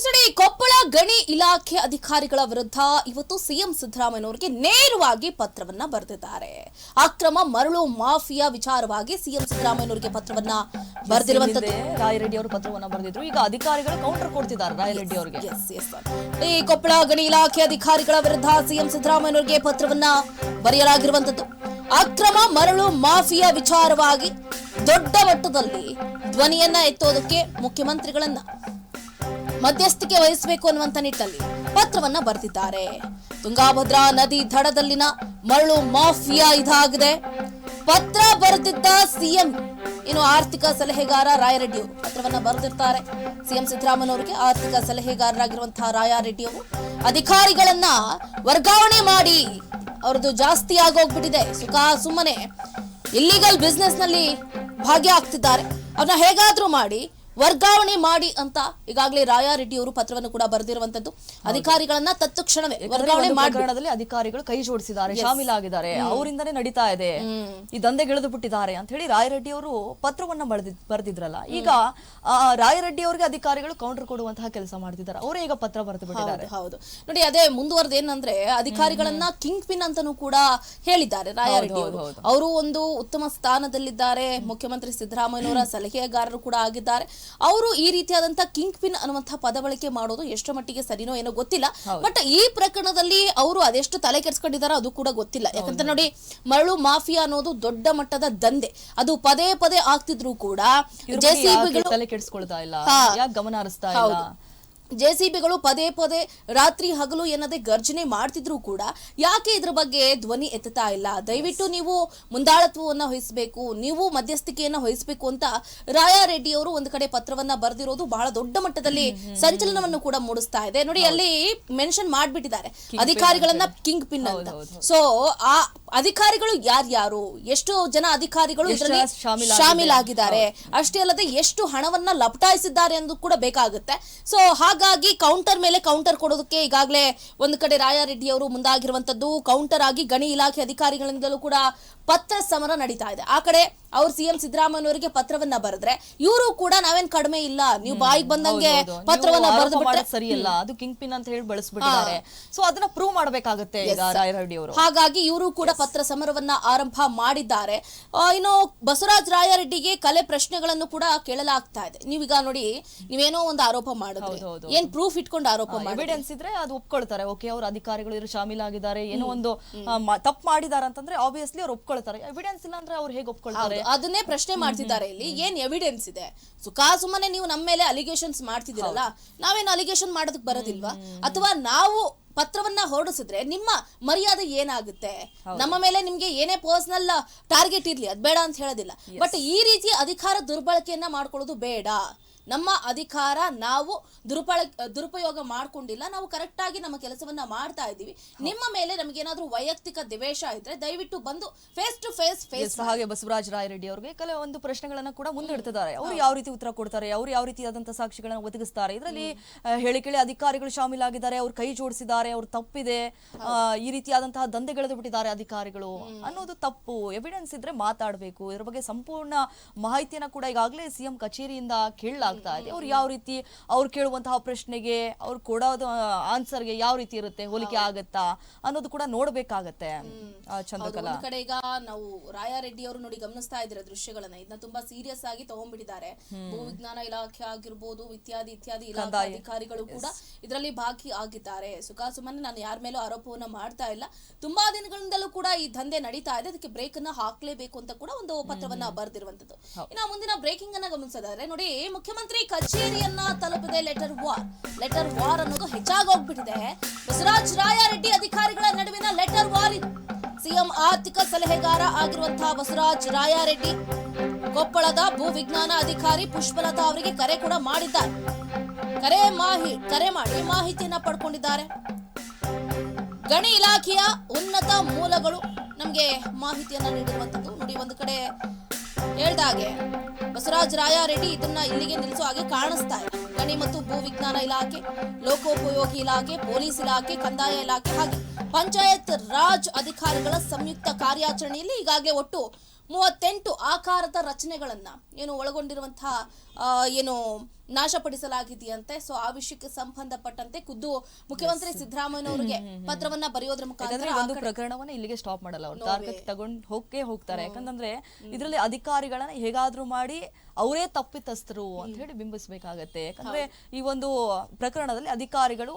ಕೊಪ್ಪಳ ಗಣಿ ಇಲಾಖೆ ಅಧಿಕಾರಿಗಳ ವಿರುದ್ಧ ಇವತ್ತು ಸಿಎಂ ಸಿದ್ದರಾಮಯ್ಯನವರಿಗೆ ನೇರವಾಗಿ ಪತ್ರವನ್ನ ಬರೆದಿದ್ದಾರೆ. ಅಕ್ರಮ ಮರಳು ಮಾಫಿಯಾ ವಿಚಾರವಾಗಿ ಸಿಎಂ ಸಿದ್ದರಾಮಯ್ಯನವರಿಗೆ ಪತ್ರವನ್ನ ಬರೆದಿರುವಂತದ್ದು. ರಾಯರೆಡ್ಡಿ ಅವರು ಪತ್ರವನ್ನ ಬರೆದಿದ್ರು. ಈಗ ಅಧಿಕಾರಿಗಳು ಕೌಂಟರ್ ಕೊಡ್ತಿದ್ದಾರೆ ರಾಯರೆಡ್ಡಿ ಅವರಿಗೆ. ಈ ಕೊಪ್ಪಳ ಗಣಿ ಇಲಾಖೆ ಅಧಿಕಾರಿಗಳ ವಿರುದ್ಧ ಸಿಎಂ ಸಿದ್ದರಾಮಯ್ಯನವರಿಗೆ ಪತ್ರವನ್ನ ಬರೆಯಲಾಗಿರುವಂತದ್ದು. ಅಕ್ರಮ ಮರಳು ಮಾಫಿಯಾ ವಿಚಾರವಾಗಿ ದೊಡ್ಡ ಮಟ್ಟದಲ್ಲಿ ಧ್ವನಿಯನ್ನ ಎತ್ತೋದಕ್ಕೆ ಮುಖ್ಯಮಂತ್ರಿಗಳನ್ನ ಮಧ್ಯಸ್ಥಿಕೆ ವಹಿಸಬೇಕು ಅನ್ನುವಂತ ನಿಟ್ಟಲ್ಲಿ ಪತ್ರವನ್ನ ಬರೆದಿದ್ದಾರೆ. ತುಂಗಾಭದ್ರಾ ನದಿ ದಡದಲ್ಲಿನ ಮರಳು ಮಾಫಿಯಾ ಇದಾಗಿದೆ. ಪತ್ರ ಬರೆದಿದ್ದ ಸಿಎಂ, ಇನ್ನು ಆರ್ಥಿಕ ಸಲಹೆಗಾರ ರಾಯರೆಡ್ಡಿ ಅವರು ಪತ್ರವನ್ನ ಬರೆದಿರ್ತಾರೆ. ಸಿಎಂ ಸಿದ್ದರಾಮಯ್ಯನವರಿಗೆ ಆರ್ಥಿಕ ಸಲಹೆಗಾರರಾಗಿರುವಂತಹ ರಾಯಾರೆಡ್ಡಿ ಅವರು ಅಧಿಕಾರಿಗಳನ್ನ ವರ್ಗಾವಣೆ ಮಾಡಿ ಅವ್ರದ್ದು ಜಾಸ್ತಿ ಆಗೋಗ್ಬಿಟ್ಟಿದೆ. ಸುಖ, ಸುಮ್ಮನೆ ಇಲ್ಲಿಗಲ್ ಬಿಸ್ನೆಸ್ನಲ್ಲಿ ಭಾಗಿಯಾಗ್ತಿದ್ದಾರೆ. ಅವ್ರನ್ನ ಹೇಗಾದ್ರೂ ಮಾಡಿ ವರ್ಗಾವಣೆ ಮಾಡಿ ಅಂತ ಈಗಾಗಲೇ ರಾಯಾರೆಡ್ಡಿ ಅವರು ಪತ್ರವನ್ನು ಕೂಡ ಬರೆದಿರುವಂತದ್ದು. ಅಧಿಕಾರಿಗಳನ್ನ ತತ್ಕ್ಷಣವೇ ವರ್ಗಾವಣೆ ಮಾಡಿ ಅಧಿಕಾರಿಗಳು ಕೈ ಜೋಡಿಸಿದ್ದಾರೆ ಶಾಮೀಲಾಗಿದ್ದಾರೆ. ಅವರಿಂದನೇ ನಡೀತಾ ಇದೆ. ಈ ದಂಧೆಗಿಳಿದು ಬಿಟ್ಟಿದ್ದಾರೆ ಅಂತ ಹೇಳಿ ರಾಯರೆಡ್ಡಿ ಅವರು ಪತ್ರವನ್ನ ಬರೆದಿದ್ ಬರೆದಿದ್ರಲ್ಲ. ಈಗ ಆ, ರಾಯರೆಡ್ಡಿ ಅವರಿಗೆ ಅಧಿಕಾರಿಗಳು ಕೌಂಟರ್ ಕೊಡುವಂತಹ ಕೆಲಸ ಮಾಡ್ತಿದ್ದಾರೆ. ಅವರೇ ಈಗ ಪತ್ರ ಬರೆದು ಬಿಟ್ಟಿದ್ದಾರೆ. ಹೌದು ನೋಡಿ ಅದೇ ಮುಂದುವರೆದ ಏನಂದ್ರೆ ಅಧಿಕಾರಿಗಳನ್ನ ಕಿಂಗ್ ಪಿನ್ ಅಂತಾನೂ ಕೂಡ ಹೇಳಿದ್ದಾರೆ ರಾಯಾರೆಡ್ಡಿ ಅವರು. ಅವರು ಒಂದು ಉತ್ತಮ ಸ್ಥಾನದಲ್ಲಿದ್ದಾರೆ. ಮುಖ್ಯಮಂತ್ರಿ ಸಿದ್ದರಾಮಯ್ಯನವರ ಸಲಹೆಗಾರರು ಕೂಡ ಆಗಿದ್ದಾರೆ. ಅವರು ಈ ರೀತಿಯಾದಂತ ಕಿಂಗ್ ಪಿನ್ ಅನ್ನುವಂತಹ ಪದ ಬಳಕೆ ಮಾಡೋದು ಎಷ್ಟು ಮಟ್ಟಿಗೆ ಸರಿನೋ ಏನೋ ಗೊತ್ತಿಲ್ಲ. ಬಟ್ ಈ ಪ್ರಕರಣದಲ್ಲಿ ಅವರು ಅದೆಷ್ಟು ತಲೆ ಕೆಡ್ಸ್ಕೊಂಡಿದಾರೋ ಅದು ಕೂಡ ಗೊತ್ತಿಲ್ಲ. ಯಾಕಂತ ನೋಡಿ ಮರಳು ಮಾಫಿಯಾ ಅನ್ನೋದು ದೊಡ್ಡ ಮಟ್ಟದ ದಂಧೆ. ಅದು ಪದೇ ಪದೇ ಆಗ್ತಿದ್ರು ಕೂಡ ಜೆಸಿಬಿಗಳು ತಲೆ ಕೆಡಿಸ್ಕೊಳ್ತಾ ಇಲ್ಲ? ಗಮನ ಹರಿಸ್ತಾ ಇಲ್ಲ? ಜೆಸಿಬಿಗಳು ಪದೇ ಪದೇ ರಾತ್ರಿ ಹಗಲು ಎನ್ನದೇ ಗರ್ಜನೆ ಮಾಡ್ತಿದ್ರು ಕೂಡ ಯಾಕೆ ಇದ್ರ ಬಗ್ಗೆ ಧ್ವನಿ ಎತ್ತುತ್ತಾ ಇಲ್ಲ? ದಯವಿಟ್ಟು ನೀವು ಮುಂದಾಳತ್ವವನ್ನ ವಹಿಸಬೇಕು ನೀವು ಮಧ್ಯಸ್ಥಿಕೆಯನ್ನ ವಹಿಸಬೇಕು ಅಂತ ರಾಯಾರೆಡ್ಡಿ ಅವರು ಒಂದು ಕಡೆ ಪತ್ರವನ್ನ ಬರೆದಿರೋದು ಬಹಳ ದೊಡ್ಡ ಮಟ್ಟದಲ್ಲಿ ಸಂಚಲನವನ್ನು ಕೂಡ ಮೂಡಿಸ್ತಾ ಇದೆ. ನೋಡಿ ಅಲ್ಲಿ ಮೆನ್ಷನ್ ಮಾಡ್ಬಿಟ್ಟಿದ್ದಾರೆ ಅಧಿಕಾರಿಗಳನ್ನ ಕಿಂಗ್ ಪಿನ್ ಅಂತ. ಸೊ ಆ ಅಧಿಕಾರಿಗಳು ಯಾರ್ಯಾರು? ಎಷ್ಟು ಜನ ಅಧಿಕಾರಿಗಳು ಇದರಲ್ಲಿ? ಶಾಮೀಲಾಗಿದ್ದಾರೆ ಅಷ್ಟೇ ಅಲ್ಲದೆ ಎಷ್ಟು ಹಣವನ್ನ ಲಪಟಾಯಿಸಿದ್ದಾರೆ ಎಂದು ಕೂಡ ಬೇಕಾಗುತ್ತೆ. ಸೊ ಹಾಗಾಗಿ ಕೌಂಟರ್ ಮೇಲೆ ಕೌಂಟರ್ ಕೊಡೋದಕ್ಕೆ ಈಗಾಗಲೇ ಒಂದು ಕಡೆ ರಾಯಾರೆಡ್ಡಿ ಅವರು ಮುಂದಾಗಿರುವಂತದ್ದು ಕೌಂಟರ್ ಆಗಿ ಗಣಿ ಇಲಾಖೆ ಅಧಿಕಾರಿಗಳಿಂದಲೂ ಕೂಡ ಪತ್ರ ಸಮರ ನಡೀತಾ ಇದೆ. ಆ ಕಡೆ ಅವ್ರು ಸಿಎಂ ಸಿದ್ದರಾಮಯ್ಯವರಿಗೆ ಪತ್ರವನ್ನ ಬರೆದ್ರೆ ಇವರು ಕೂಡ ನಾವೇನ್ ಕಡಿಮೆ ಇಲ್ಲ. ನೀವು ಬಾಯಿಗೆ ಬಂದಂಗೆ ಪತ್ರವನ್ನ ಬರೆದು ಸರಿ ಸರಿಯಲ್ಲ. ಅದು ಕಿಂಗ್ ಪಿನ್ ಅಂತ ಹೇಳಿ ಬಳಸ್ಬಿಟ್ಟಿದ್ದಾರೆ. ಸೊ ಅದನ್ನ ಪ್ರೂವ್ ಮಾಡಬೇಕಾಗುತ್ತೆ ಅವರು ಹಾಗಾಗಿ ಇವರು ಕೂಡ ಪತ್ರ ಸಮರವನ್ನ ಆರಂಭ ಮಾಡಿದ್ದಾರೆ. ಇನ್ನು ಬಸವರಾಜ ರಾಯರೆಡ್ಡಿಗೆ ಕಲೆ ಪ್ರಶ್ನೆಗಳನ್ನು ಕೂಡ ಕೇಳಲಾಗ್ತಾ ಇದೆ. ನೀವೀಗ ನೋಡಿ ನೀವೇನೋ ಒಂದು ಆರೋಪ ಮಾಡಿದ್ರೆ. ಏನ್ ಪ್ರೂಫ್ ಇಟ್ಕೊಂಡು ಆರೋಪ ಎವಿಡೆನ್ಸ್ ಇದ್ರೆ ಅದು ಒಪ್ಕೊಳ್ತಾರೆ. ಓಕೆ ಅವ್ರ ಅಧಿಕಾರಿಗಳು ಇವರು ಶಾಮೀಲಾಗಿದ್ದಾರೆ. ಏನೋ ಒಂದು ತಪ್ಪು ಮಾಡಿದಾರೆ ಅಂತಂದ್ರೆ ಆಬ್ವಿಯಸ್ಲಿ ಅವ್ರು ಒಪ್ಕೊಳ್ತಾರೆ. ಎವಿಡೆನ್ಸ್ ಇಲ್ಲ ಅಂದ್ರೆ ಅವ್ರು ಹೇಗೆ ಒಪ್ಕೊಳ್ತಾರೆ? ಅದನ್ನೇ ಪ್ರಶ್ನೆ ಮಾಡ್ತಿದ್ದಾರೆ ಇಲ್ಲಿ. ಏನ್ ಎವಿಡೆನ್ಸ್ ಇದೆ? ಸುಖ ಸುಮ್ಮನೆ ನೀವು ನಮ್ಮ ಮೇಲೆ ಅಲಿಗೇಷನ್ಸ್ ಮಾಡ್ತಿದ್ದೀರಲ್ಲ ನಾವೇನು ಅಲಿಗೇಷನ್ ಮಾಡೋದಕ್ಕೆ ಬರೋದಿಲ್ವಾ? ಅಥವಾ ನಾವು ಪತ್ರವನ್ನ ಹೊರಡಿಸಿದ್ರೆ ನಿಮ್ಮ ಮರ್ಯಾದೆ ಏನಾಗುತ್ತೆ? ನಮ್ಮ ಮೇಲೆ ನಿಮ್ಗೆ ಏನೇ ಪರ್ಸನಲ್ ಟಾರ್ಗೆಟ್ ಇರ್ಲಿ ಅದ್ ಬೇಡ ಅಂತ ಹೇಳೋದಿಲ್ಲ. ಬಟ್ ಈ ರೀತಿ ಅಧಿಕಾರ ದುರ್ಬಳಕೆಯನ್ನ ಮಾಡ್ಕೊಳ್ಳೋದು ಬೇಡ. ನಮ್ಮ ಅಧಿಕಾರ ನಾವು ದುರುಪಳ ದುರುಪಯೋಗ ಮಾಡ್ಕೊಂಡಿಲ್ಲ. ನಾವು ಕರೆಕ್ಟ್ ಆಗಿ ನಮ್ಮ ಕೆಲಸವನ್ನ ಮಾಡ್ತಾ ಇದ್ದೀವಿ. ನಿಮ್ಮ ಮೇಲೆ ನಮಗೇನಾದ್ರೂ ವೈಯಕ್ತಿಕ ದ್ವೇಷ ಇದ್ರೆ ದಯವಿಟ್ಟು ಬಂದು ಫೇಸ್ ಟು ಫೇಸ್ ಫೇಸ್ ಹಾಗೆ ಬಸವರಾಜ ರಾಯರೆಡ್ಡಿ ಅವರಿಗೆ ಕೆಲವೊಂದು ಪ್ರಶ್ನೆಗಳನ್ನ ಕೂಡ ಮುಂದಿಡ್ತಿದ್ದಾರೆ. ಅವ್ರು ಯಾವ ರೀತಿ ಉತ್ತರ ಕೊಡ್ತಾರೆ? ಅವ್ರು ಯಾವ ರೀತಿಯಾದಂತಹ ಸಾಕ್ಷಿಗಳನ್ನ ಒದಗಿಸ್ತಾರೆ? ಇದರಲ್ಲಿ ಹೇಳಿ ಕೇಳಿ ಅಧಿಕಾರಿಗಳು ಶಾಮೀಲಾಗಿದ್ದಾರೆ. ಅವ್ರು ಕೈ ಜೋಡಿಸಿದ್ದಾರೆ. ಅವ್ರು ತಪ್ಪಿದೆ. ಈ ರೀತಿಯಾದಂತಹ ದಂಧೆಗೆಳೆದು ಬಿಟ್ಟಿದ್ದಾರೆ ಅಧಿಕಾರಿಗಳು ಅನ್ನೋದು ತಪ್ಪು. ಎವಿಡೆನ್ಸ್ ಇದ್ರೆ ಮಾತಾಡಬೇಕು. ಇದ್ರ ಬಗ್ಗೆ ಸಂಪೂರ್ಣ ಮಾಹಿತಿಯನ್ನ ಕೂಡ ಈಗಾಗಲೇ ಸಿಎಂ ಕಚೇರಿಯಿಂದ ಕೇಳಲಾಗ್ತಾ ಇದೆ. ಅವ್ರು ಯಾವ ರೀತಿ ಅವ್ರು ಕೇಳುವಂತಹ ಪ್ರಶ್ನೆಗೆ ಅವ್ರು ಕೊಡೋದು ಆನ್ಸರ್ಗೆ ಯಾವ ರೀತಿ ಇರುತ್ತೆ ಹೋಲಿಕೆ ಆಗತ್ತಾ ಅನ್ನೋದು ಕೂಡ ನೋಡ್ಬೇಕಾಗತ್ತೆ ಚಂದ್ರಕಲಾ. ಒಂದು ಕಡೆ ಈಗ ನಾವು ರಾಯಾರೆಡ್ಡಿ ಅವರು ನೋಡಿ ಗಮನಿಸ್ತಾ ಇದ್ದೀರಾ ದೃಶ್ಯಗಳನ್ನ. ಇದನ್ನ ತುಂಬಾ ಸೀರಿಯಸ್ ಆಗಿ ತಗೊಂಡ್ಬಿಟ್ಟಿದ್ದಾರೆ. ಭೂ ವಿಜ್ಞಾನ ಇಲಾಖೆ ಆಗಿರ್ಬೋದು ಇತ್ಯಾದಿ ಇತ್ಯಾದಿ ಇಲಾಖೆ ಅಧಿಕಾರಿಗಳು ಕೂಡ ಇದರಲ್ಲಿ ಭಾಗಿ ಆಗಿದ್ದಾರೆ. ಸುಖ ಸುಮ್ಮನೆ ನಾನು ಯಾರ ಮೇಲೂ ಆರೋಪವನ್ನ ಮಾಡ್ತಾ ಇಲ್ಲ. ತುಂಬಾ ದಿನಗಳಿಂದಲೂ ಕೂಡ ಈ ದಂಧೆ ನಡೀತಾ ಇದೆ. ಅದಕ್ಕೆ ಬ್ರೇಕ್ ಅನ್ನ ಹಾಕ್ಲೇಬೇಕು ಅಂತ ಕೂಡ ಒಂದು ಪತ್ರವನ್ನ ಬರೆದಿರುವಂತದ್ದು ಇನ್ನ ಮುಂದಿನ ಬ್ರೇಕಿಂಗ್ ಅನ್ನ ಗಮನಿಸೋದಾದ್ರೆ ನೋಡಿ ಮುಖ್ಯಮಂತ್ರಿ ಕಚೇರಿಯನ್ನ ತಲುಪಿದೆ ಲೆಟರ್ ವಾರ್. ಲೆಟರ್ ವಾರ್ ಅನ್ನೋದು ಹೆಚ್ಚಾಗಿ ಹೋಗ್ಬಿಟ್ಟಿದೆ. ಬಸವರಾಜ್ ರಾಯಾರೆಡ್ಡಿ ಅಧಿಕಾರಿಗಳ ನಡುವಿನ ಲೆಟರ್ ವಾರ್ ಸಿಎಂ ಆರ್ಥಿಕ ಸಲಹೆಗಾರ ಆಗಿರುವಂತಹ ಬಸವರಾಜ್ ರಾಯಾರೆಡ್ಡಿ ಕೊಪ್ಪಳದ ಭೂ ವಿಜ್ಞಾನ ಅಧಿಕಾರಿ ಪುಷ್ಪಲತಾ ಅವರಿಗೆ ಕರೆ ಕೂಡ ಮಾಡಿದ್ದಾರೆ. ಕರೆ ಮಾಹಿ, ಕರೆ ಮಾಡಿ ಮಾಹಿತಿಯನ್ನ ಪಡ್ಕೊಂಡಿದ್ದಾರೆ. ಗಣಿ ಇಲಾಖೆಯ ಉನ್ನತ ಮೂಲಗಳು ನಮಗೆ ಮಾಹಿತಿಯನ್ನ ನೀಡಿರುವಂತದ್ದು ನೋಡಿ, ಒಂದು ಕಡೆ ಹೇಳ್ದಾಗೆ ಬಸವರಾಜ ರಾಯಾರೆಡ್ಡಿ ಇದನ್ನ ಇಲ್ಲಿಗೆ ನಿಲ್ಲಿಸೋ ಹಾಗೆ ಕಾಣಿಸ್ತಾ ಇದೆ. ಗಣಿ ಮತ್ತು ಭೂ ವಿಜ್ಞಾನ ಇಲಾಖೆ, ಲೋಕೋಪಯೋಗಿ ಇಲಾಖೆ, ಪೊಲೀಸ್ ಇಲಾಖೆ, ಕಂದಾಯ ಇಲಾಖೆ ಹಾಗೆ ಪಂಚಾಯತ್ ರಾಜ್ ಅಧಿಕಾರಿಗಳ ಸಂಯುಕ್ತ ಕಾರ್ಯಾಚರಣೆಯಲ್ಲಿ ಈಗಾಗಲೇ ಒಟ್ಟು ಮೂವತ್ತೆಂಟು ಆಕಾರದ ರಚನೆಗಳನ್ನ ಏನು ಒಳಗೊಂಡಿರುವಂತಹ ಏನು ನಾಶಪಡಿಸಲಾಗಿದೆಯಂತೆ ಸೊ ಆ ವಿಷಯಕ್ಕೆ ಸಂಬಂಧಪಟ್ಟಂತೆ ಖುದ್ದು ಮುಖ್ಯಮಂತ್ರಿ ಸಿದ್ದರಾಮಯ್ಯ ಅವರಿಗೆ ಪತ್ರವನ್ನ ಬರೆಯೋದ್ರ ಮುಖಾಂತರ ಒಂದು ಪ್ರಕರಣವನ್ನ ಇಲ್ಲಿಗೆ ಸ್ಟಾಪ್ ಮಾಡಲ್ಲ ಅವ್ರು. ತಾರ್ಕಕ್ಕೆ ತಗೊಂಡ್ ಹೋಗೇ ಹೋಗ್ತಾರೆ. ಯಾಕಂದ್ರೆ ಇದರಲ್ಲಿ ಅಧಿಕಾರಿಗಳನ್ನ ಹೇಗಾದ್ರೂ ಮಾಡಿ ಅವರೇ ತಪ್ಪಿತಸ್ಥರು ಅಂತ ಹೇಳಿ ಬಿಂಬಿಸಬೇಕಾಗತ್ತೆ. ಯಾಕಂದ್ರೆ ಈ ಒಂದು ಪ್ರಕರಣದಲ್ಲಿ ಅಧಿಕಾರಿಗಳು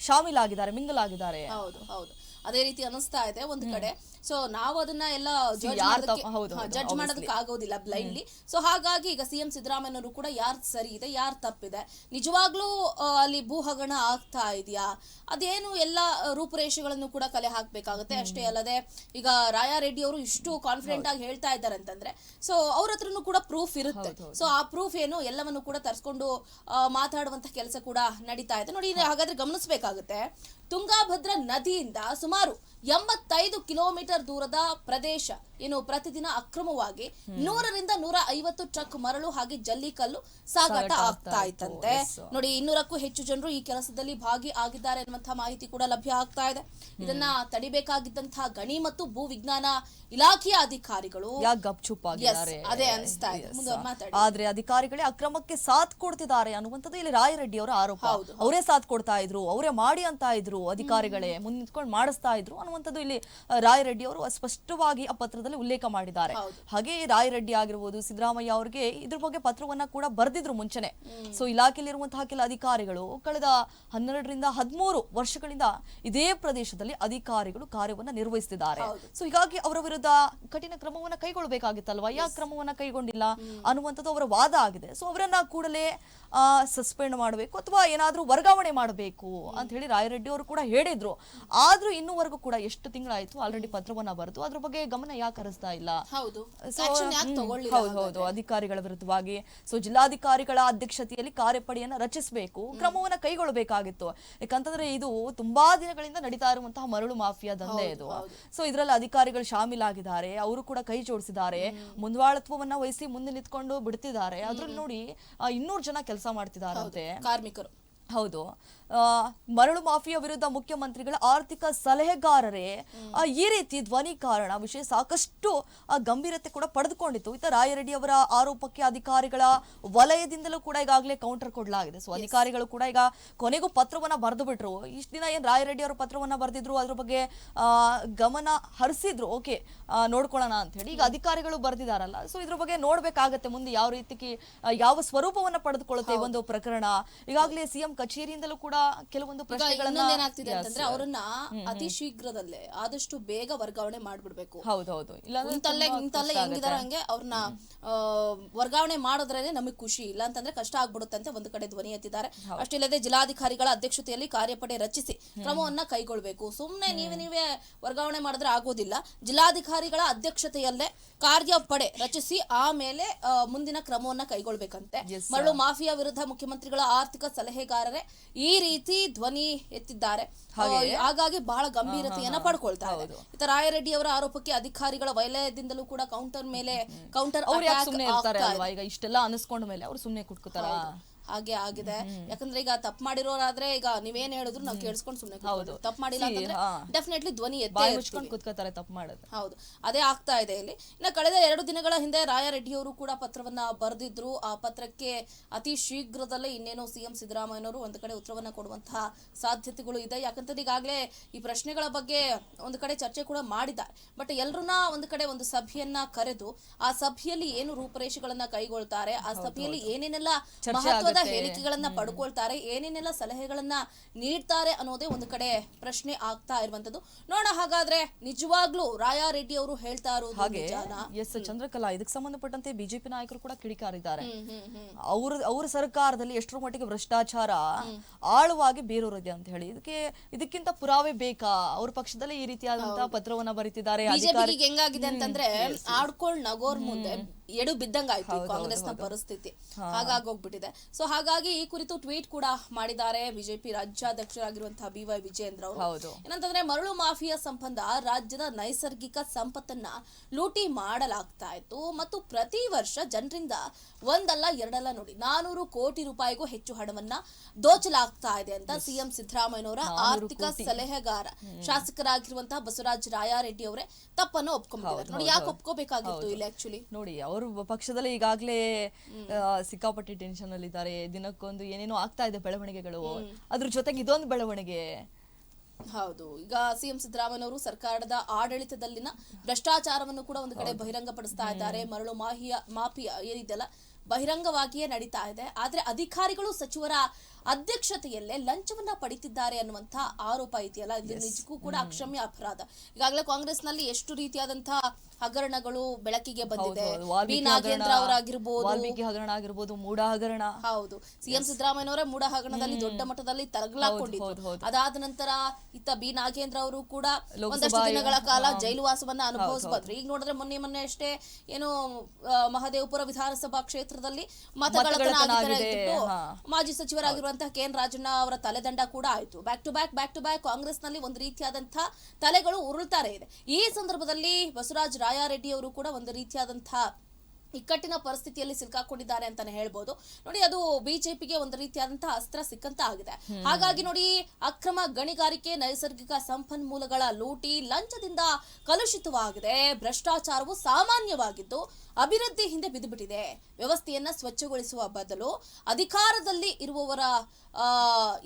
ಶಾಮೀಲಾಗಿದ್ದಾರೆ ಮಿಂಗಲಾಗಿದ್ದಾರೆ. ಹೌದು ಹೌದು. ಅದೇ ರೀತಿ ಅನಿಸ್ತಾ ಇದೆ ಒಂದ್ ಕಡೆ. ಸೊ ನಾವು ಅದನ್ನ ಎಲ್ಲ ಜಡ್ಜ್ ಯಾರ್ ತಪ್ಪು- ಹೌದು, ಹೌದು, ಜಡ್ಜ್ ಮಾಡೋದಕ್ಕೆ ಆಗೋದಿಲ್ಲ ಬ್ಲೈಂಡ್ಲಿ ಸೊ ಹಾಗಾಗಿ ಈಗ ಸಿಎಂ ಸಿದ್ದರಾಮಯ್ಯನವರು ಕೂಡ ಯಾರ್ ಸರಿ ಇದೆ ಯಾರ್ ತಪ್ಪಿದೆ? ನಿಜವಾಗ್ಲೂ ಆ, ಅಲ್ಲಿ ಭೂ ಹಗರಣ ಆಗ್ತಾ ಇದೆಯಾ? ಅದೇನು ಎಲ್ಲ ಆ, ರೂಪುರೇಷೆಗಳನ್ನು ಕೂಡ ಕಲೆ ಹಾಕ್ಬೇಕಾಗುತ್ತೆ? ಅಷ್ಟೇ ಅಲ್ಲದೆ ಈಗ ರಾಯಾ ರೆಡ್ಡಿ ಅವರು ಇಷ್ಟು ಕಾನ್ಫಿಡೆಂಟ್ ಆಗಿ ಹೇಳ್ತಾ ಇದ್ದಾರೆ ಅಂತಂದ್ರೆ ಸೊ ಅವ್ರ ಹತ್ರನು ಕೂಡ ಪ್ರೂಫ್ ಇರುತ್ತೆ. ಸೊ ಆ ಪ್ರೂಫ್ ಏನು ಎಲ್ಲವನ್ನು ಕೂಡ ತರಿಸ್ಕೊಂಡು ಮಾತಾಡುವಂತ ಕೆಲಸ ಕೂಡ ನಡೀತಾ ಇದೆ. ನೋಡಿ ಇದು ಹಾಗಾದ್ರೆ ಗಮನಿಸಬೇಕಾಗುತ್ತೆ ತುಂಗಾಭದ್ರಾ ನದಿಯಿಂದ ಸುಮಾರು ಎಂಬತ್ತೈದು ಕಿಲೋಮೀಟರ್ ದೂರದ ಪ್ರದೇಶ. ಏನು ಪ್ರತಿದಿನ ಅಕ್ರಮವಾಗಿ ನೂರರಿಂದ ನೂರ ಐವತ್ತು ಟ್ರಕ್ ಮರಳು ಹಾಗೆ ಜಲ್ಲಿಕಲ್ಲು ಸಾಗಾಟ ಆಗ್ತಾ ಇತ್ತಂತೆ. ನೋಡಿ ಇನ್ನೂರಕ್ಕೂ ಹೆಚ್ಚು ಜನರು ಈ ಕೆಲಸದಲ್ಲಿ ಭಾಗಿ ಆಗಿದ್ದಾರೆ ಅನ್ನುವಂತಹ ಮಾಹಿತಿ ಕೂಡ ಲಭ್ಯ ಆಗ್ತಾ ಇದೆ. ಇದನ್ನ ತಡಿಬೇಕಾಗಿದ್ದಂತಹ ಗಣಿ ಮತ್ತು ಭೂ ವಿಜ್ಞಾನ ಇಲಾಖೆಯ ಅಧಿಕಾರಿಗಳು ಗಪ್ಚುಪ್ ಅದೇ ಅನಿಸ್ತಾ ಇದೆ. ಆದ್ರೆ ಅಧಿಕಾರಿಗಳೇ ಅಕ್ರಮಕ್ಕೆ ಸಾಥ್ ಕೊಡ್ತಿದ್ದಾರೆ ಅನ್ನುವಂಥದ್ದು ಇಲ್ಲಿ ರಾಯರೆಡ್ಡಿ ಅವರ ಆರೋಪ. ಅವರೇ ಸಾಥ್ ಕೊಡ್ತಾ ಇದ್ರು ಅವರೇ ಮಾಡಿ ಅಂತ ಇದ್ರು ಅಧಿಕಾರಿಗಳೇ ಮುಂದೆ ನಿಂತ್ಕೊಂಡು ಮಾಡಿಸ್ತಾ ಇದ್ರು ಅನ್ನುವಂಥದ್ದು ಇಲ್ಲಿ ರಾಯರೆಡ್ಡಿ ಅವರು ಸ್ಪಷ್ಟವಾಗಿ ಆ ಪತ್ರದಲ್ಲಿ ಉಲ್ಲೇಖ ಮಾಡಿದ್ದಾರೆ. ಹಾಗೆ ರಾಯರೆಡ್ಡಿ ಆಗಿರ್ಬೋದು ಸಿದ್ದರಾಮಯ್ಯ ಅವರಿಗೆ ಇದ್ರ ಬಗ್ಗೆ ಪತ್ರವನ್ನ ಕೂಡ ಬರೆದಿದ್ರು ಮುಂಚೆನೆ. ಸೊ ಇಲಾಖೆಯಲ್ಲಿರುವಂತಹ ಕೆಲ ಅಧಿಕಾರಿಗಳು ಕಳೆದ ಹನ್ನೆರಡರಿಂದ ಹದಿಮೂರು ವರ್ಷಗಳಿಂದ ಇದೇ ಪ್ರದೇಶದಲ್ಲಿ ಅಧಿಕಾರಿಗಳು ಕಾರ್ಯವನ್ನ ನಿರ್ವಹಿಸುತ್ತಿದ್ದಾರೆ ಸೊ ಹೀಗಾಗಿ ಅವರ ವಿರುದ್ಧ ಕಠಿಣ ಕ್ರಮವನ್ನ ಕೈಗೊಳ್ಳಬೇಕಾಗಿತ್ತಲ್ವಾ? ಯಾಕೆ ಕ್ರಮವನ್ನ ಕೈಗೊಂಡಿಲ್ಲ? ಅನ್ನುವಂಥದ್ದು ಅವರ ವಾದ ಆಗಿದೆ. ಸೊ ಅವರನ್ನ ಕೂಡಲೇ ಸಸ್ಪೆಂಡ್ ಮಾಡಬೇಕು ಅಥವಾ ಏನಾದರೂ ವರ್ಗಾವಣೆ ಮಾಡಬೇಕು ಅಂತ ಹೇಳಿ ರಾಯರೆಡ್ಡಿ ಅವರು ಕೂಡ ಹೇಳಿದ್ರು. ಆದ್ರೂ ಇನ್ನೂವರೆಗೂ ಕೂಡ ಎಷ್ಟು ತಿಂಗಳಾಯ್ತು? ಆಲ್ರೆಡಿ ಪತ್ರವನ್ನ ಬರೆದು ಅದ್ರ ಬಗ್ಗೆ ಗಮನ ಯಾಕೆ ಹರಿಸ್ತಾ ಇಲ್ಲ. ಹೌದು. ಅಧಿಕಾರಿಗಳ ವಿರುದ್ಧವಾಗಿ. ಸೊ ಜಿಲ್ಲಾಧಿಕಾರಿಗಳ ಅಧ್ಯಕ್ಷತೆಯಲ್ಲಿ ಕಾರ್ಯಪಡೆಯನ್ನ ರಚಿಸಬೇಕು ಕ್ರಮವನ್ನ ಕೈಗೊಳ್ಳಬೇಕಾಗಿತ್ತು. ಯಾಕಂತಂದ್ರೆ ಇದು ತುಂಬಾ ದಿನಗಳಿಂದ ನಡೀತಾ ಇರುವಂತಹ ಮರಳು ಮಾಫಿಯಾ ದಂಧೆ ಇದು. ಸೊ ಇದರಲ್ಲಿ ಅಧಿಕಾರಿಗಳು ಶಾಮೀಲಾಗಿದ್ದಾರೆ. ಅವರು ಕೂಡ ಕೈ ಜೋಡಿಸಿದ್ದಾರೆ. ಮುಂದಾಳತ್ವವನ್ನ ವಹಿಸಿ ಮುಂದೆ ನಿಂತ್ಕೊಂಡು ಬಿಡ್ತಿದ್ದಾರೆ. ಅದ್ರಲ್ಲಿ ನೋಡಿ ಇನ್ನೂರು ಜನ ಕೆಲಸ ಮಾಡ್ತಿದ್ದಾರೆ ಕಾರ್ಮಿಕರು. ಹೌದು. ಮರಳು ಮಾಫಿಯಾ ವಿರುದ್ಧ ಮುಖ್ಯಮಂತ್ರಿಗಳ ಆರ್ಥಿಕ ಸಲಹೆಗಾರರೇ ಆ, ಈ ರೀತಿ ಧ್ವನಿ ಕಾರಣ ವಿಷಯ ಸಾಕಷ್ಟು ಗಂಭೀರತೆ ಕೂಡ ಪಡೆದುಕೊಂಡಿತ್ತು. ಇತ್ತ ರಾಯರೆಡ್ಡಿ ಅವರ ಆರೋಪಕ್ಕೆ ಅಧಿಕಾರಿಗಳ ವಲಯದಿಂದಲೂ ಕೂಡ ಈಗಾಗಲೇ ಕೌಂಟರ್ ಕೊಡಲಾಗಿದೆ. ಸೊ ಅಧಿಕಾರಿಗಳು ಕೂಡ ಈಗ ಕೊನೆಗೂ ಪತ್ರವನ್ನ ಬರೆದು ಬಿಟ್ರು ಇಷ್ಟು ದಿನ ಏನ್ ರಾಯರೆಡ್ಡಿ ಅವರು ಪತ್ರವನ್ನ ಬರೆದಿದ್ರು ಅದ್ರ ಬಗ್ಗೆ ಆ, ಗಮನ ಹರಿಸಿದ್ರು. ಓಕೆ ನೋಡ್ಕೊಳ್ಳೋಣ ಅಂತ ಹೇಳಿ ಈಗ ಅಧಿಕಾರಿಗಳು ಬರೆದಿದಾರಲ್ಲ. ಸೊ ಇದ್ರ ಬಗ್ಗೆ ನೋಡ್ಬೇಕಾಗತ್ತೆ ಮುಂದೆ ಯಾವ ರೀತಿ ಯಾವ ಸ್ವರೂಪವನ್ನ ಪಡೆದುಕೊಳ್ಳುತ್ತೆ ಒಂದು ಪ್ರಕರಣ. ಈಗಾಗಲೇ ಸಿಎಂ ಕಚೇರಿಯಿಂದಲೂ ಕೂಡ ಕೆಲವೊಂದು ಈಗ ಪ್ರಶ್ನೆಗಳನ್ನ ಏನಾಗ್ತಿದೆ ಅಂತಂದ್ರೆ ಅವರನ್ನ ಅತಿ ಶೀಘ್ರದಲ್ಲೇ ಆದಷ್ಟು ಬೇಗ ವರ್ಗಾವಣೆ ಮಾಡ್ಬಿಡ್ಬೇಕು. ಹೌದೌದು ನಿಂತಲ್ಲೇ ಹೆಂಗಿದಾರ ಹಂಗೆ ಅವ್ರನ್ನ ವರ್ಗಾವಣೆ ಮಾಡಿದ್ರೇನೆ ನಮಗೆ ಖುಷಿ. ಇಲ್ಲ ಅಂತಂದ್ರೆ ಕಷ್ಟ ಆಗ್ಬಿಡುತ್ತೆ ಅಂತ ಒಂದು ಕಡೆ ಧ್ವನಿ ಎತ್ತಿದ್ದಾರೆ. ಅಷ್ಟೇ ಇಲ್ಲದೆ ಜಿಲ್ಲಾಧಿಕಾರಿಗಳ ಅಧ್ಯಕ್ಷತೆಯಲ್ಲಿ ಕಾರ್ಯಪಡೆ ರಚಿಸಿ ಕ್ರಮವನ್ನ ಕೈಗೊಳ್ಬೇಕು. ಸುಮ್ನೆ ನೀವೇ ನೀವೇ ವರ್ಗಾವಣೆ ಮಾಡಿದ್ರೆ ಆಗೋದಿಲ್ಲ. ಜಿಲ್ಲಾಧಿಕಾರಿಗಳ ಅಧ್ಯಕ್ಷತೆಯಲ್ಲೇ ಕಾರ್ಯಪಡೆ ರಚಿಸಿ ಆಮೇಲೆ ಮುಂದಿನ ಕ್ರಮವನ್ನ ಕೈಗೊಳ್ಬೇಕಂತೆ. ಮರಳು ಮಾಫಿಯಾ ವಿರುದ್ಧ ಮುಖ್ಯಮಂತ್ರಿಗಳ ಆರ್ಥಿಕ ಸಲಹೆಗಾರರೇ ಈ ರೀತಿ ಧ್ವನಿ ಎತ್ತಿದ್ದಾರೆ. ಹಾಗಾಗಿ ಬಹಳ ಗಂಭೀರತೆಯನ್ನ ಪಡ್ಕೊಳ್ತಾ ಇದೆ ಇತ ರಾಯರೆಡ್ಡಿ ಅವರ ಆರೋಪಕ್ಕೆ ಅಧಿಕಾರಿಗಳ ವಲಯದಿಂದಲೂ ಕೂಡ ಕೌಂಟರ್ ಮೇಲೆ ಕೌಂಟರ್ ಇಷ್ಟೆಲ್ಲ ಅನಿಸ್ಕೊಂಡ ಮೇಲೆ ಅವ್ರು ಸುಮ್ಮನೆ ಕುಟ್ಕೋತಾರ? ಹಾಗೆ ಆಗಿದೆ. ಯಾಕಂದ್ರೆ ಈಗ ತಪ್ಪು ಮಾಡಿರೋರಾದ್ರೆ ಈಗ ನೀವೇನ್ ಹೇಳಿದ್ರು ನಾವು ಕೇಳಿಸ್ಕೊಂಡು ಸುಮ್ಮನೆ ತಪ್ಪು ಮಾಡಿಲ್ಲ ಅಂತಂದ್ರೆ. ಡೆಫಿನೆಟ್ಲಿ ಧ್ವನಿ ಎತ್ತೇ. ಮುಚ್ಕೊಂಡು ಕುತ್ಕೋತಾರೆ ತಪ್ಪು ಮಾಡೋದು. ಹೌದು. ಅದೇ ಆಗ್ತಾ ಇದೆ ಇಲ್ಲಿ. ಇನ್ನು ಕಳೆದ ಎರಡು ದಿನಗಳ ಹಿಂದೆ ರಾಯಾರೆಡ್ಡಿ ಅವರು ಕೂಡ ಪತ್ರವನ್ನ ಬರೆದಿದ್ರು. ಆ ಪತ್ರಕ್ಕೆ ಅತಿ ಶೀಘ್ರದಲ್ಲೇ ಇನ್ನೇನು ಸಿಎಂ ಸಿದ್ದರಾಮಯ್ಯನವರು ಒಂದು ಕಡೆ ಉತ್ತರವನ್ನ ಕೊಡುವಂತಹ ಸಾಧ್ಯತೆಗಳು ಇದೆ. ಯಾಕಂತಂದ್ರೆ ಈಗಾಗಲೇ ಈ ಪ್ರಶ್ನೆಗಳ ಬಗ್ಗೆ ಒಂದು ಕಡೆ ಚರ್ಚೆ ಕೂಡ ಮಾಡಿದ್ದಾರೆ. ಬಟ್ ಎಲ್ರನ್ನ ಒಂದು ಕಡೆ ಒಂದು ಸಭೆಯನ್ನ ಕರೆದು ಆ ಸಭೆಯಲ್ಲಿ ಏನು ರೂಪರೇಷೆಗಳನ್ನ ಕೈಗೊಳ್ತಾರೆ ಆ ಸಭೆಯಲ್ಲಿ ಏನೇನೆಲ್ಲ ಮಹತ್ವದ ಹೇಳಿಕೆಗಳನ್ನ ಪಡ್ಕೊಳ್ತಾರೆ ಏನೇನೆಲ್ಲ ಸಲಹೆಗಳನ್ನ ನೀಡ್ತಾರೆ ಅನ್ನೋದೇ ಒಂದು ಕಡೆ ಪ್ರಶ್ನೆ ಆಗ್ತಾ ಇರುವಂತದ್ದು. ನೋಡ ಹಾಗಾದ್ರೆ ನಿಜವಾಗ್ಲೂ ರಾಯಾ ರೆಡ್ಡಿ ಅವರು ಹೇಳ್ತಾ ಇರೋದು ಹಾಗೆ? ಎಸ್ ಚಂದ್ರಕಲಾ ಇದಕ್ಕೆ ಸಂಬಂಧಪಟ್ಟಂತೆ ಬಿಜೆಪಿ ನಾಯಕರು ಕೂಡ ಕಿಡಿಕಾರಿದ್ದಾರೆ. ಅವ್ರ ಅವ್ರ ಸರ್ಕಾರದಲ್ಲಿ ಎಷ್ಟರ ಮಟ್ಟಿಗೆ ಭ್ರಷ್ಟಾಚಾರ ಆಳವಾಗಿ ಬೇರೂರಿದೆ ಅಂತ ಹೇಳಿ ಇದಕ್ಕೆ ಇದಕ್ಕಿಂತ ಪುರಾವೆ ಬೇಕಾ? ಅವ್ರ ಪಕ್ಷದಲ್ಲಿ ಈ ರೀತಿಯಾದಂತಹ ಪತ್ರವನ್ನ ಬರೀತಿದ್ದಾರೆ ಬಿಜೆಪಿಗೆ ಹೆಂಗಾಗಿದೆ ಅಂತಂದ್ರೆ ಆಡ್ಕೊಳ್ ನಗೋರ್ ಮುಂದೆ ಎಡು ಬಿದ್ದಂಗಾಯ್ತು ಕಾಂಗ್ರೆಸ್ ಕಾಂಗ್ರೆಸ್ನ ಪರಿಸ್ಥಿತಿ. ಹಾಗಾಗಿ ಹೋಗ್ಬಿಟ್ಟಿದೆ. ಸೊ ಹಾಗಾಗಿ ಈ ಕುರಿತು ಟ್ವೀಟ್ ಕೂಡ ಮಾಡಿದ್ದಾರೆ ಬಿಜೆಪಿ ರಾಜ್ಯಾಧ್ಯಕ್ಷರಾಗಿರುವಂತಹ ಬಿ ವೈ ವಿಜೇಂದ್ರ ಅವರು. ಏನಂತಂದ್ರೆ ಮರಳು ಮಾಫಿಯಾ ಸಂಬಂಧ ರಾಜ್ಯದ ನೈಸರ್ಗಿಕ ಸಂಪತ್ತನ್ನ ಲೂಟಿ ಮಾಡಲಾಗ್ತಾ ಇತ್ತು ಮತ್ತು ಪ್ರತಿ ವರ್ಷ ಜನರಿಂದ ಒಂದಲ್ಲ ಎರಡಲ್ಲ ನೋಡಿ ನಾನೂರು ಕೋಟಿ ರೂಪಾಯಿಗೂ ಹೆಚ್ಚು ಹಣವನ್ನ ದೋಚಲಾಗ್ತಾ ಇದೆ ಅಂತ ಸಿಎಂ ಸಿದ್ದರಾಮಯ್ಯನವರ ಆರ್ಥಿಕ ಸಲಹೆಗಾರ ಶಾಸಕರಾಗಿರುವಂತಹ ಬಸವರಾಜ ರಾಯಾರೆಡ್ಡಿ ಅವರೇ ತಪ್ಪನ್ನು ಒಪ್ಕೊಂಡಿದ್ದಾರೆ ನೋಡಿ ಯಾಕೆ ಒಪ್ಕೋಬೇಕಾಗಿತ್ತು ಇಲ್ಲಿ ಆಕ್ಚುಲಿ ನೋಡಿ ಅವರು ಪಕ್ಷದಲ್ಲಿ ಈಗಾಗಲೇ ಸಿಕ್ಕಾಪಟ್ಟೆ ಟೆನ್ಷನ್ ಅಲ್ಲಿ ಇದ್ದಾರೆ ದಿನಕ್ಕೊಂದು ಏನೇನೋ ಆಗ್ತಾ ಇದೆ ಬೆಳವಣಿಗೆಗಳು ಅದ್ರ ಜೊತೆಗೆ ಇದೊಂದು ಬೆಳವಣಿಗೆ. ಹೌದು. ಈಗ ಸಿಎಂ ಸಿದ್ದರಾಮಯ್ಯನವರು ಸರ್ಕಾರದ ಆಡಳಿತದಲ್ಲಿನ ಭ್ರಷ್ಟಾಚಾರವನ್ನು ಕೂಡ ಒಂದು ಕಡೆ ಬಹಿರಂಗಪಡಿಸ್ತಾ ಇದ್ದಾರೆ. ಮರಳು ಮಾಹಿಯ ಮಾಫಿ ಏನಿದೆಯಲ್ಲ ಬಹಿರಂಗವಾಗಿಯೇ ನಡೀತಾ ಇದೆ. ಆದ್ರೆ ಅಧಿಕಾರಿಗಳು ಸಚಿವರ ಅಧ್ಯಕ್ಷತೆಯಲ್ಲೇ ಲಂಚವನ್ನ ಪಡಿತಿದ್ದಾರೆ ಅನ್ನುವಂತ ಆರೋಪ ಇದೆಯಲ್ಲ? ಇದು ನಿಜಕ್ಕೂ ಕೂಡ ಅಕ್ಷಮ್ಯ ಅಪರಾಧ. ಈಗಾಗಲೇ ಕಾಂಗ್ರೆಸ್ನಲ್ಲಿ ಎಷ್ಟು ರೀತಿಯಾದಂತಹ ಹಗರಣಗಳು ಬೆಳಕಿಗೆ ಬಂದಿದೆ. ಬಿ ನಾಗೇಂದ್ರ ಅವರಾಗಿರ್ಬೋದು ವಾಲ್ಮೀಕಿ ಹಗರಣ ಆಗಿರ್ಬೋದು ಮೂಡ ಹಗರಣ. ಹೌದು. ಸಿಎಂ ಸಿದ್ದರಾಮಯ್ಯನವರೇ ಮೂಡ ಹಗರಣದಲ್ಲಿ ದೊಡ್ಡ ಮಟ್ಟದಲ್ಲಿ ಹೌದು, ತರಗಲಾಕೊಂಡಿದ್ರು ಹೌದು. ಅದಾದ ನಂತರ ಇತ್ತ ಬಿ ನಾಗೇಂದ್ರ ಅವರು ಕೂಡ ಲೋಕಸಭಾ ಒಂದಷ್ಟು ದಿನಗಳ ಕಾಲ. ಜೈಲು ವಾಸವನ್ನ ಅನುಭವಿಸಬಹುದು ಈಗ ನೋಡಿದ್ರೆ ಮೊನ್ನೆ ಮೊನ್ನೆ ಅಷ್ಟೇ ಏನು ಆ, ಮಹದೇವಪುರ ವಿಧಾನಸಭಾ ಕ್ಷೇತ್ರದಲ್ಲಿ ಮತಗಳ ಆಗಿದೆ, ಹಾ. ಮಾಜಿ ಸಚಿವರಾಗಿರುವಂತಹ ಕೆ ಎನ್ ರಾಜಣ್ಣ ಅವರ ತಲೆದಂಡ ಕೂಡ ಆಯಿತು. Back to back back to back ಕಾಂಗ್ರೆಸ್ನಲ್ಲಿ ಒಂದು ರೀತಿಯಾದಂತಹ ತಲೆಗಳು ಉರುಳ್ತಾರೆ ಇದೆ. ಈ ಸಂದರ್ಭದಲ್ಲಿ ಬಸವರಾಜ ರಾಯಾರೆಡ್ಡಿ ಅವರು ಕೂಡ ಒಂದು ರೀತಿಯಾದಂತಹ ಇಕ್ಕಟ್ಟಿನ ಪರಿಸ್ಥಿತಿಯಲ್ಲಿ ಸಿಲುಕಾಕೊಂಡಿದ್ದಾರೆ ಅಂತಾನೆ ಹೇಳ್ಬೋದು. ನೋಡಿ ಅದು ಬಿಜೆಪಿಗೆ ಒಂದು ರೀತಿಯಾದಂತಹ ಅಸ್ತ್ರ ಸಿಕ್ಕಂತ ಆಗಿದೆ. ಹಾಗಾಗಿ ನೋಡಿ ಅಕ್ರಮ ಗಣಿಗಾರಿಕೆ ನೈಸರ್ಗಿಕ ಸಂಪನ್ಮೂಲಗಳ ಲೂಟಿ ಲಂಚದಿಂದ ಕಲುಷಿತವಾಗಿದೆ. ಭ್ರಷ್ಟಾಚಾರವು ಸಾಮಾನ್ಯವಾಗಿದ್ದು ಅಭಿವೃದ್ಧಿ ಹಿಂದೆ ಬಿದ್ದುಬಿಟ್ಟಿದೆ. ವ್ಯವಸ್ಥೆಯನ್ನ ಸ್ವಚ್ಛಗೊಳಿಸುವ ಬದಲು ಅಧಿಕಾರದಲ್ಲಿ ಇರುವವರ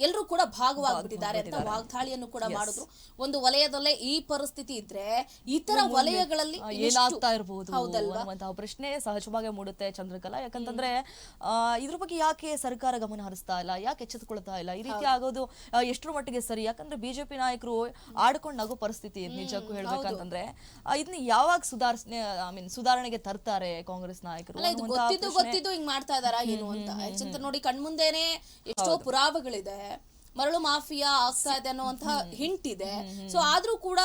ಎಲ್ಲರೂ ಕೂಡ ಭಾಗವಾಗ್ಬಿಟ್ಟಿದ್ದಾರೆ ಅಂತ ವಾಗ್ದಾಳಿಯನ್ನು ಕೂಡ ಮಾಡಿದ್ರು. ಒಂದು ವಲಯದಲ್ಲೇ ಈ ಪರಿಸ್ಥಿತಿ ಇದ್ರೆ ಇತರ ವಲಯಗಳಲ್ಲಿ ಏನಾಗ್ತಾ ಇರಬಹುದು ಅನ್ನುವಂತಹ ಪ್ರಶ್ನೆ ಸಹಜವಾಗಿ ಮೂಡುತ್ತೆ ಚಂದ್ರಕಲಾ. ಯಾಕಂತಂದ್ರೆ ಇದ್ರ ಬಗ್ಗೆ ಯಾಕೆ ಸರ್ಕಾರ ಗಮನ ಹರಿಸ್ತಾ ಇಲ್ಲ? ಯಾಕೆ ಎಚ್ಚೆತ್ತುಕೊಳ್ತಾ ಇಲ್ಲ? ಈ ರೀತಿ ಆಗೋದು ಎಷ್ಟರ ಮಟ್ಟಿಗೆ ಸರಿ? ಯಾಕಂದ್ರೆ ಬಿಜೆಪಿ ನಾಯಕರು ಆಡ್ಕೊಂಡು ನಗೋ ಪರಿಸ್ಥಿತಿ ನಿಜಕ್ಕೂ ಹೇಳ್ಬೇಕಂತಂದ್ರೆ ಇದನ್ನ ಯಾವಾಗ ಸುಧಾರಿಸ ಐ ಮೀನ್ ಸುಧಾರಣೆಗೆ ತರ್ತಾರೆ ಕಾಂಗ್ರೆಸ್ ನಾಯಕರು ಗೊತ್ತಿದ್ದು ಗೊತ್ತಿದ್ದು ಹಿಂಗ್ ಮಾಡ್ತಾ ಇದಾರ ಏನು ಅಂತ? ಯಾಕಂತ ನೋಡಿ ಕಣ್ಮುಂದೇನೆ ಎಷ್ಟೋ ಪುರಾವೆಗಳಿದೆ ಮರಳು ಮಾಫಿಯಾ ಆಗ್ತಾ ಇದೆ ಅನ್ನುವಂತಹ ಹಿಂಟ್ ಇದೆ ಸೊ ಆದ್ರೂ ಕೂಡ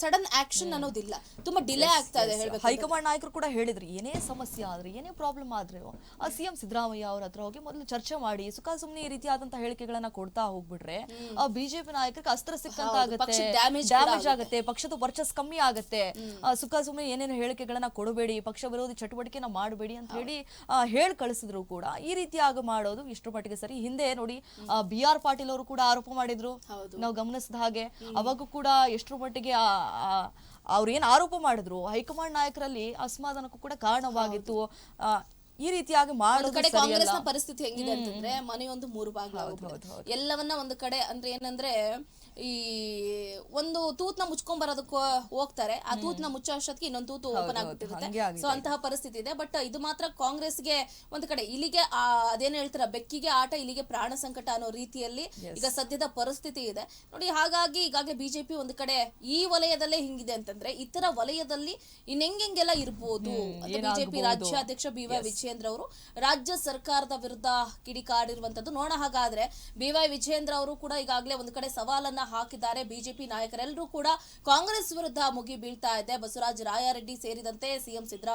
ಸಡನ್ ಆಕ್ಷನ್ ಅನ್ನೋದಿಲ್ಲ. ತುಂಬಾ ಡಿಲೇ ಆಗ್ತಾ ಇದೆ ಹೇಳ್ಬೇಕು ಹೈಕಮಾಂಡ್ ನಾಯಕರು ಕೂಡ ಹೇಳಿದ್ರು ಏನೇ ಸಮಸ್ಯೆ ಆದ್ರೆ ಏನೇ ಪ್ರಾಬ್ಲಮ್ ಆದ್ರೆ ಆ ಸಿಎಂ ಸಿದ್ದರಾಮಯ್ಯ ಅವ್ರ ಹತ್ರ ಹೋಗಿ ಮೊದಲು ಚರ್ಚೆ ಮಾಡಿ ಸುಖ ಸುಮ್ನೆ ಈ ರೀತಿಯಾದಂತಹ ಹೇಳಿಕೆಗಳನ್ನ ಕೊಡ್ತಾ ಹೋಗ್ಬಿಟ್ರೆ ಆ ಬಿಜೆಪಿ ನಾಯಕರಿಗೆ ಅಸ್ತ್ರ ಸಿಕ್ಕಂತ ಆಗುತ್ತೆ ಡ್ಯಾಮೇಜ್ ಆಗುತ್ತೆ. ಪಕ್ಷದ ವರ್ಚಸ್ ಕಮ್ಮಿ ಆಗುತ್ತೆ. ಸುಖ ಸುಮ್ನೆ ಏನೇನು ಹೇಳಿಕೆಗಳನ್ನ ಕೊಡಬೇಡಿ ಪಕ್ಷ ವಿರೋಧಿ ಚಟುವಟಿಕೆನ ಮಾಡಬೇಡಿ ಅಂತ ಹೇಳಿ ಹೇಳಿ ಹೇಳ್ ಕಳಿಸಿದ್ರು ಕೂಡ. ಈ ರೀತಿಯಾಗಿ ಮಾಡೋದು ಇಷ್ಟರ ಮಟ್ಟಿಗೆ ಸರಿ. ಹಿಂದೆ ನೋಡಿ ಬಿ ಆರ್ ಪಾಟೀಲ್ ಅವರು ಕೂಡ ಆರೋಪ ಮಾಡಿದ್ರು. ನಾವು ಗಮನಿಸಿದ ಹಾಗೆ ಅವಾಗೂ ಕೂಡ ಎಷ್ಟರ ಮಟ್ಟಿಗೆ ಅವ್ರು ಏನ್ ಆರೋಪ ಮಾಡಿದ್ರು ಹೈಕಮಾಂಡ್ ನಾಯಕರಲ್ಲಿ ಅಸಮಾಧಾನಕ್ಕೂ ಕೂಡ ಕಾರಣವಾಗಿತ್ತು. ಆ, ಈ ರೀತಿಯಾಗಿ ಒಂದು ಕಡೆ ಕಾಂಗ್ರೆಸ್ನ ಪರಿಸ್ಥಿತಿ ಹೆಂಗಿದೆ ಅಂತಂದ್ರೆ ಮನೆಯೊಂದು ಮೂರು ಭಾಗ ಎಲ್ಲವನ್ನ ಒಂದು ಕಡೆ ಅಂದ್ರೆ ಏನಂದ್ರೆ ಈ ಒಂದು ತೂತ್ನ ಮುಚ್ಕೊಂಡ್ ಬರೋದಕ್ಕ ಹೋಗ್ತಾರೆ. ಆ ತೂತ್ನ ಮುಚ್ಚೋ ಅಷ್ಟೊತ್ತಿಗೆ ಇನ್ನೊಂದು ತೂತು ಓಪನ್ ಆಗ್ಬಿಟ್ಟಿರುತ್ತೆ. ಸೊ ಅಂತಹ ಪರಿಸ್ಥಿತಿ ಇದೆ. ಬಟ್ ಇದು ಮಾತ್ರ ಕಾಂಗ್ರೆಸ್ಗೆ ಒಂದು ಕಡೆ ಇಲ್ಲಿಗೆ ಅದೇನ್ ಹೇಳ್ತಾರ ಬೆಕ್ಕಿಗೆ ಆಟ ಇಲ್ಲಿಗೆ ಪ್ರಾಣ ಸಂಕಟ ಅನ್ನೋ ರೀತಿಯಲ್ಲಿ ಈಗ ಸದ್ಯದ ಪರಿಸ್ಥಿತಿ ಇದೆ. ನೋಡಿ ಹಾಗಾಗಿ ಈಗಾಗಲೇ ಬಿಜೆಪಿ ಒಂದು ಕಡೆ ಈ ವಲಯದಲ್ಲೇ ಹಿಂಗಿದೆ ಅಂತಂದ್ರೆ ಇತರ ವಲಯದಲ್ಲಿ ಇನ್ನೆಂಗೆಲ್ಲ ಇರ್ಬೋದು. ಅಂತ ಬಿಜೆಪಿ ರಾಜ್ಯಾಧ್ಯಕ್ಷ ಬಿ ವೈ ವಿಜಯೇಂದ್ರ ಅವರು ರಾಜ್ಯ ಸರ್ಕಾರದ ವಿರುದ್ಧ ಕಿಡಿಕಾಡಿರುವಂತದ್ದು ನೋಡ ಹಾಗಾದ್ರೆ ಬಿ ವೈ ವಿಜಯೇಂದ್ರ ಅವರು ಕೂಡ ಈಗಾಗಲೇ ಒಂದು ಕಡೆ ಸವಾಲನ್ನ ಹಾಕಿದ್ದಾರೆ. ಬಿಜೆಪಿ ನಾಯಕರೆಲ್ಲರೂ ಕೂಡ ಕಾಂಗ್ರೆಸ್ ವಿರುದ್ಧ ಮುಗಿ ಬೀಳ್ತಾ ಇದೆ. ಬಸವರಾಜ ರಾಯಾರೆಡ್ಡಿ ಸೇರಿದಂತೆ ಸಿಎಂ ಸಿದ್ದರಾಮಯ್ಯ